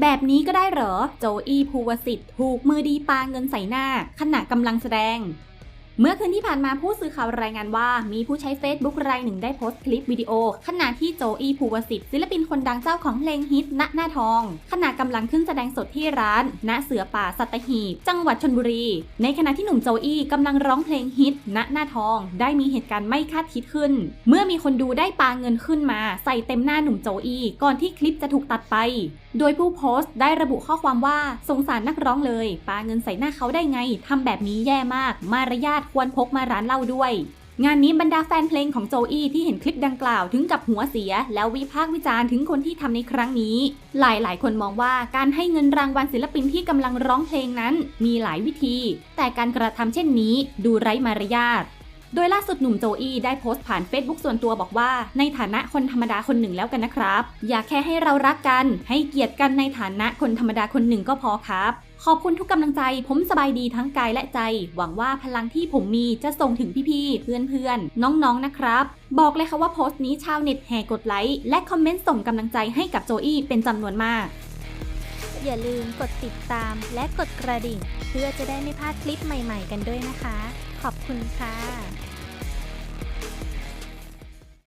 แบบนี้ก็ได้เหรอ โจอี้ภูวสิทธิ์ถูกมือดีปาเงินใส่หน้า ขณะกำลังแสดง เมื่อคืนที่ผ่านมาผู้สื่อข่าวรายงานว่า มีผู้ใช้ Facebook รายหนึ่งได้โพสต์คลิปวิดีโอ ขณะที่โจอี้ภูวสิทธิ์ศิลปินคนดังเจ้าของเพลงฮิตณหน้าทอง ขณะกำลังขึ้นแสดงสดที่ร้าน ณเสือป่าสัตหีบ จังหวัดชนบุรี ในขณะที่หนุ่มโจอี้กำลังร้องเพลงฮิตณหน้าทอง ได้มีเหตุการณ์ไม่คาดคิดขึ้น เมื่อมีคนดูได้ปาเงินขึ้นมา ใส่เต็มหน้าหนุ่มโจอี้ก่อนที่คลิปจะถูกตัดไป โดยผู้โพสต์ได้ระบุข้อความว่าสงสารนักร้องเลยปาเงินใส่หน้าเขาได้ไงทำแบบนี้แย่มาก มารยาทควรพกมาร้านเหล้าด้วย งานนี้บรรดาแฟนเพลงของโจอี้ที่เห็นคลิปดังกล่าวถึงกับหัวเสีย แล้ววิพากษ์วิจารณ์ถึงคนที่ทำในครั้งนี้ หลายหลายๆคนมองว่าการให้เงินรางวัลศิลปินที่กำลังร้องเพลงนั้น มีหลายวิธี แต่การกระทำเช่นนี้ ดูไร้มารยาทโดยล่าสุดหนุ่มโจอี้ได้โพสต์ผ่าน Facebook ส่วนตัวบอกว่า ในฐานะคนธรรมดาคนหนึ่งแล้วกันนะครับ อยากแค่ให้เรารักกัน ให้เกียรติกันในฐานะคนธรรมดาคนหนึ่งก็พอครับ ขอบคุณทุกกำลังใจ ผมสบายดีทั้งกายและใจ หวังว่าพลังที่ผมมีจะส่งถึงพี่ๆ เพื่อนๆ น้องๆนะครับ บอกเลยค่ะว่าโพสต์นี้ชาวเน็ตแห่กดไลค์ และคอมเมนต์ส่งกำลังใจให้กับโจอี้เป็นจำนวนมาก อย่าลืมกดติดตามและกดกระดิ่ง เพื่อจะได้ไม่พลาดคลิปใหม่ๆ กันด้วยนะคะ ขอบคุณค่ะ